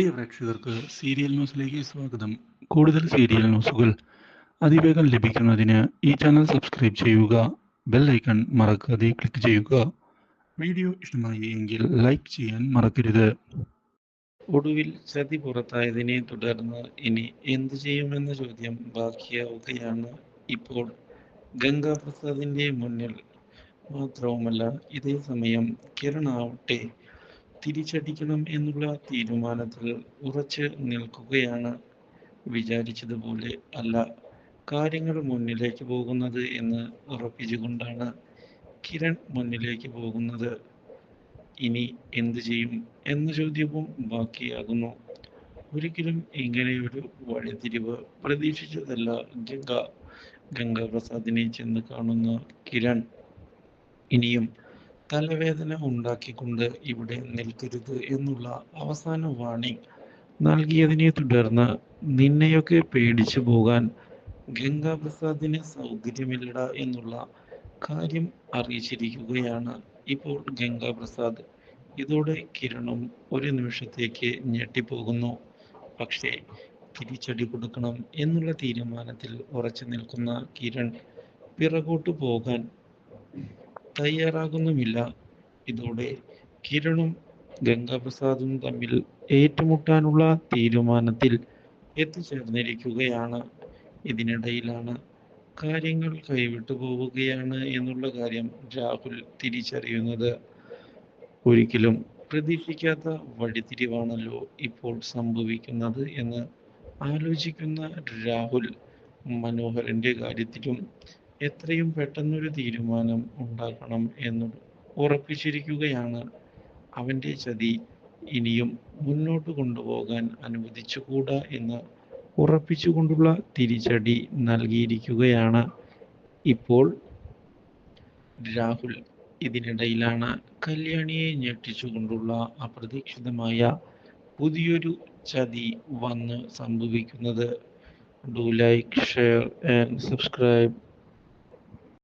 പ്രിയ പ്രേക്ഷകർക്ക് സീരിയൽ ന്യൂസിലേക്ക് സ്വാഗതം. കൂടുതൽ സീരിയൽ ന്യൂസുകൾ അതിവേഗം ലഭിക്കുന്നതിന് ഈ ചാനൽ സബ്സ്ക്രൈബ് ചെയ്യുക ബെൽ ഐക്കൺ മറക്കാതെ ക്ലിക്ക് ചെയ്യുക. വീഡിയോ ഇഷ്ടമായി എങ്കിൽ ലൈക്ക് ചെയ്യാൻ മറക്കരുത്. ഒടുവിൽ ചതി പുറത്തായതിനെ തുടർന്ന് ഇനി എന്തു ചെയ്യുമെന്ന ചോദ്യം ബാക്കിയാവുകയാണ്. ഇപ്പോൾ ഗംഗാപ്രസാദിന്റെ മുന്നിൽ മാത്രവുമല്ല ഇതേ സമയം കിരൺ ആവട്ടെ തിരിച്ചടിക്കണം എന്നുള്ള തീരുമാനത്തിൽ ഉറച്ചു നിൽക്കുകയാണ് വിചാരിച്ചതുപോലെ അല്ല. കാര്യങ്ങൾ മുന്നിലേക്ക് പോകുന്നത് എന്ന് ഉറപ്പിച്ചുകൊണ്ടാണ് കിരൺ മുന്നിലേക്ക് പോകുന്നത്. ഇനി എന്തു ചെയ്യും എന്ന ചോദ്യവും ബാക്കിയാകുന്നു. ഒരിക്കലും ഇങ്ങനെയൊരു വഴിത്തിരിവ് പ്രതീക്ഷിച്ചതല്ല ഗംഗ. ഗംഗാപ്രസാദിനെ ചെന്ന് കാണുന്ന കിരൺ. ഇനിയും തലവേദന ഉണ്ടാക്കിക്കൊണ്ട് ഇവിടെ നിൽക്കരുത് എന്നുള്ള അവസാന വാണിംഗ് നൽകിയതിനെ തുടർന്ന് നിന്നെയൊക്കെ പേടിച്ചു പോകാൻ ഗംഗാപ്രസാദിന് സൗകര്യമില്ലട എന്നുള്ള കാര്യം അറിയിച്ചിരിക്കുകയാണ് ഇപ്പോൾ ഗംഗാപ്രസാദ്. ഇതോടെ കിരണം ഒരു നിമിഷത്തേക്ക് ഞെട്ടിപ്പോകുന്നു. പക്ഷേ തിരിച്ചടി കൊടുക്കണം എന്നുള്ള തീരുമാനത്തിൽ ഉറച്ചു നിൽക്കുന്ന കിരൺ പിറകോട്ട് പോകാൻ തയ്യാറാകുന്നുമില്ല. ഇതോടെ കിരണും ഗംഗാപ്രസാദും തമ്മിൽ ഏറ്റുമുട്ടാനുള്ള തീരുമാനത്തിൽ എത്തിച്ചേർന്നിരിക്കുകയാണ്. ഇതിനിടയിലാണ് കാര്യങ്ങൾ കൈവിട്ടു പോവുകയാണ് എന്നുള്ള കാര്യം രാഹുൽ തിരിച്ചറിയുന്നത്. ഒരിക്കലും പ്രതീക്ഷിക്കാത്ത വഴിത്തിരിവാണല്ലോ ഇപ്പോൾ സംഭവിക്കുന്നത് എന്ന് ആലോചിക്കുന്ന രാഹുൽ മനോഹരന്റെ കാര്യത്തിലും എത്രയും പെട്ടെന്നൊരു തീരുമാനം ഉണ്ടാക്കണം എന്ന് ഉറപ്പിച്ചിരിക്കുകയാണ്. അവന്റെ ചതി ഇനിയും മുന്നോട്ട് കൊണ്ടുപോകാൻ അനുവദിച്ചുകൂടാ എന്ന് ഉറപ്പിച്ചുകൊണ്ടുള്ള തിരിച്ചടി നൽകിയിരിക്കുകയാണ്. ഇപ്പോൾ രാഹുൽ ഇതിനിടയിലാണ് കല്യാണിയെ ഞെട്ടിച്ചുകൊണ്ടുള്ള അപ്രതീക്ഷിതമായ പുതിയൊരു ചതി വന്ന് സംഭവിക്കുന്നത്. Do like share and subscribe